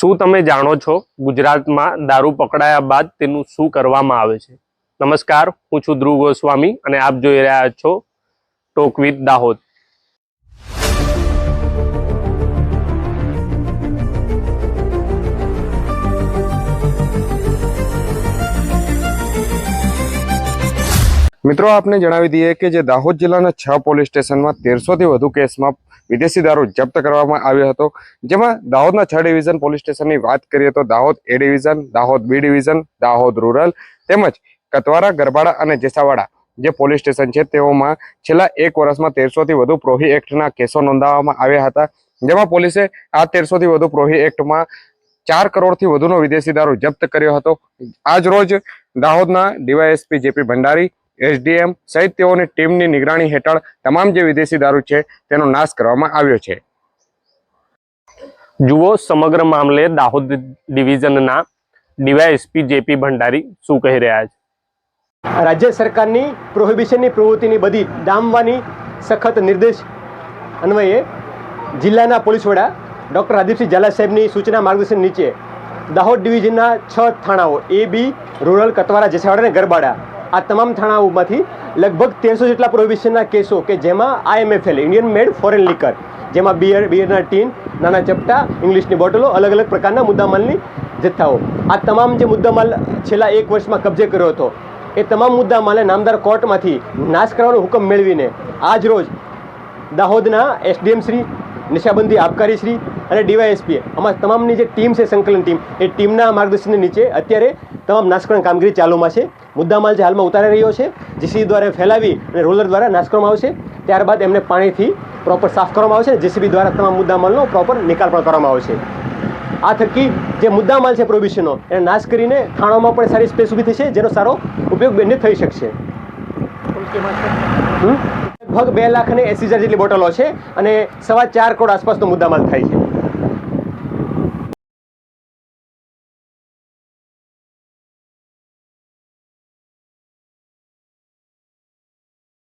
શું તમે જાણો છો ગુજરાતમાં દારૂ પકડાયા બાદ તેનું શું કરવામાં આવે છે? નમસ્કાર, હું છું ધ્રુવ ગોસ્વામી અને આપ જોઈ રહ્યા છો ટોક વિથ દાહોદ. મિત્રો, આપને જણાવી દઈએ કે જે દાહોદ જિલ્લાના છ પોલીસ સ્ટેશનમાં તેરસોથી વધુ કેસમાં વિદેશી દારૂ જપ્ત કરવામાં આવ્યો હતો. જેમાં દાહોદના છ ડિવિઝન પોલીસ સ્ટેશનની વાત કરીએ તો Dahod A division, Dahod B division, Dahod rural તેમજ કતવારા, ગરબાડા અને જેસાવાડા જે પોલીસ સ્ટેશન છે તેઓમાં છેલ્લા એક વર્ષમાં તેરસોથી વધુ પ્રોહી એક્ટના કેસો નોંધાવવામાં આવ્યા હતા. જેમાં પોલીસે આ તેરસોથી વધુ પ્રોહી એક્ટમાં ચાર કરોડથી વધુનો વિદેશી દારૂ જપ્ત કર્યો હતો. આજ રોજ દાહોદના ડીવાયએસપી જેપી ભંડારી એસડીએમ સહિત તેઓની ટીમની નિગરાણી હેઠળ તમામ જે વિદેશી દારૂ છે તેનો નાશ કરવામાં આવ્યો છે. જુઓ સમગ્ર મામલે દાહોદ ડિવિઝનના ડીવાયએસપી જેપી ભંડારી શું કહી રહ્યા છે. રાજ્ય સરકારની પ્રોહિબિશનની પ્રવૃત્તિની બધી ડામવાની સખત નિર્દેશ અન્વયે જિલ્લાના પોલીસ વડા ડૉક્ટર હાદીપસિંહ ઝાલા સાહેબની સૂચના માર્ગદર્શન નીચે દાહોદ ડિવિઝનના છ થાણાઓ એ બી રૂરલ કતવારા જેસાવાડા અને ગરબાડા આ તમામ થાણાઓમાંથી લગભગ તેરસો જેટલા પ્રોહિબિશનના કેસો કે જેમાં IMFL Indian made foreign liquor જેમાં બિયર બિયરના ટીન નાના ચપટા ઇંગ્લિશની બોટલો અલગ અલગ પ્રકારના મુદ્દામાલની જથ્થાઓ. આ તમામ જે મુદ્દામાલ છેલ્લા એક વર્ષમાં કબજે કર્યો હતો, એ તમામ મુદ્દામાલે નામદાર કોર્ટમાંથી નાશ કરવાનો હુકમ મેળવીને આજ રોજ દાહોદના એસડીએમ શ્રી, નિશાબંધી આબકારી શ્રી અને ડીવાયએસપી આમાં તમામની જે ટીમ છે, સંકલન ટીમ, એ ટીમના માર્ગદર્શન નીચે અત્યારે તમામ નાશકરણ કામગીરી ચાલુમાં છે. મુદ્દામાલ જે હાલમાં ઉતારી રહ્યો છે, જેસીબી દ્વારા ફેલાવી અને રોલર દ્વારા નાશ કરવામાં આવશે, ત્યારબાદ એમને પાણીથી પ્રોપર સાફ કરવામાં આવશે અને જેસીબી દ્વારા તમામ મુદ્દામાલનો પ્રોપર નિકાલ પણ કરવામાં આવશે. આ થકી જે મુદ્દામાલ છે પ્રોબિશનો, એને નાશ કરીને ખાણોમાં પણ સારી સ્પેસ ઊભી થશે, જેનો સારો ઉપયોગ બંને થઈ શકશે. લગભગ બે લાખ અને એસી હજાર જેટલી બોટલો છે અને સવા ચાર કરોડ આસપાસનો મુદ્દામાલ થાય છે.